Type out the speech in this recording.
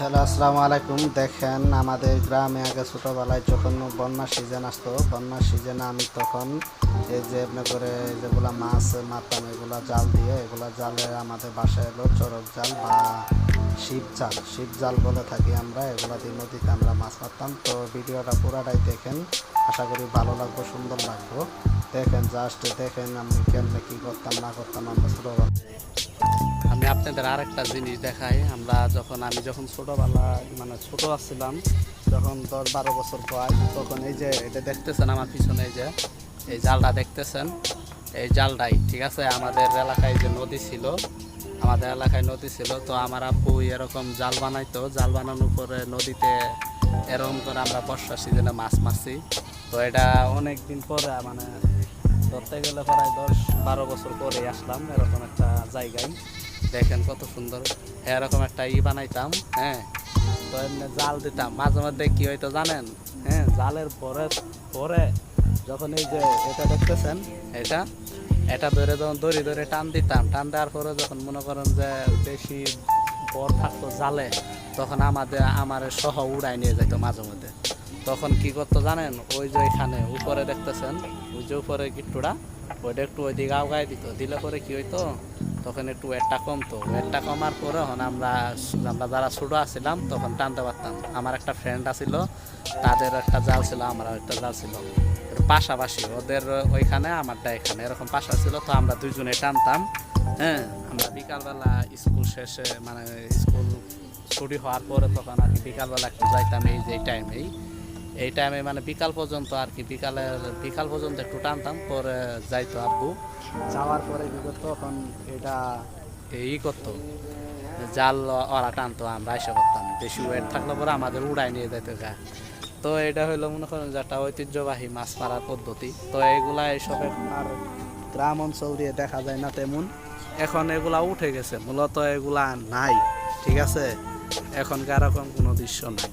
Hello, আসসালামু আলাইকুম। দেখেন, আমাদের গ্রামে আগে ছোটোবেলায় যখন বন্যার সিজন আসতো বন্যার সিজনে আমি তখন এই যে এমনি করে যেগুলা মাছ মারতাম, এগুলা জাল দিয়ে, এগুলা জালে আমাদের বাসায় এলো চরক জাল বা শিব জাল। শিব জাল বলে থাকি আমরা, এগুলা দিয়ে নদীতে আমরা মাছ মারতাম। তো ভিডিওটা পুরাটাই দেখেন, আশা করি ভালো লাগবে, সুন্দর লাগবে। দেখেন জাস্ট দেখেন আমি কেমনে কী করতাম, না করতাম, আমরা ছোটোবেলা আপনাদের আরেকটা জিনিস দেখাই। আমরা যখন, আমি যখন ছোটোবেলা মানে ছোট আসছিলাম যখন দশ বারো বছর বয়স, তখন এই যে এটা দেখতেছেন আমার পিছনে এই যে, এই জালটা দেখতেছেন? এই জালটাই, ঠিক আছে? আমাদের এলাকায় যে নদী ছিল, আমাদের এলাকায় নদী ছিল, তো আমার আব্বু এরকম জাল বানাইতো। জাল বানানোর পরে নদীতে এরকম করে আমরা বর্ষা সিজনে মাছ মারছি। তো এটা অনেক দিন পরে মানে ধরতে গেলে প্রায় দশ বারো বছর পরে আসলাম এরকম একটা জায়গায়। দেখেন কত সুন্দর। এরকম একটা ই বানাইতাম হ্যাঁ তো এমনি জাল দিতাম। মাঝে মধ্যে কি হইতো জানেন? হ্যাঁ জালের পরে পরে যখন এই যে এটা দেখতেছেন, এটা এটা ধরে যখন দড়ি ধরে টান দিতাম, টান দেওয়ার পরে যখন মনে করেন যে বেশি বর থাকতো জালে, তখন আমাদের, আমার সহ উড়াই নিয়ে যাইতো মাঝে মধ্যে। তখন কি করতো জানেন? ওই যে এখানে উপরে দেখতেছেন, ওই যে উপরে গিট্টুটা ওইটা একটু ওইদিকে আগায় দিত। দিলে পরে কি হইতো? তখন একটু ওয়েটটা কমতো। ওয়েটটা কমার পরে হন আমরা আমরা যারা ছোটো আছিলাম, তখন টানতে পারতাম। আমার একটা ফ্রেন্ড আছিল, তাদের একটা জাল ছিল আমার একটা জাল ছিল। পাশাপাশি ওদের ওইখানে, আমারটা এখানে, এরকম পাশা ছিল। তো আমরা দুইজনে টানতাম হ্যাঁ। আমরা বিকালবেলা স্কুল শেষে মানে স্কুল ছুটি হওয়ার পরে তখন আর কি বিকালবেলা একটু যাইতাম এই যে টাইমেই এই টাইমে মানে বিকাল পর্যন্ত আর কি বিকালের বিকাল পর্যন্ত একটু টানতাম পরে যাইতো আব্বু। যাওয়ার পরে কি করতো? তখন এটা ই করতো জাল ওরা টানতো আমরা এসে করতাম। বেশি ওয়েট থাকলে পরে আমাদের উড়াই নিয়ে যেত গা। তো এটা হইল মনে করেন যে একটা ঐতিহ্যবাহী মাছ মারার পদ্ধতি। তো এগুলা এইসব এখন আর গ্রাম অঞ্চল দিয়ে দেখা যায় না তেমন। এখন এগুলা উঠে গেছে মূলত এগুলা নাই ঠিক আছে? এখনকার এরকম কোনো দৃশ্য নাই।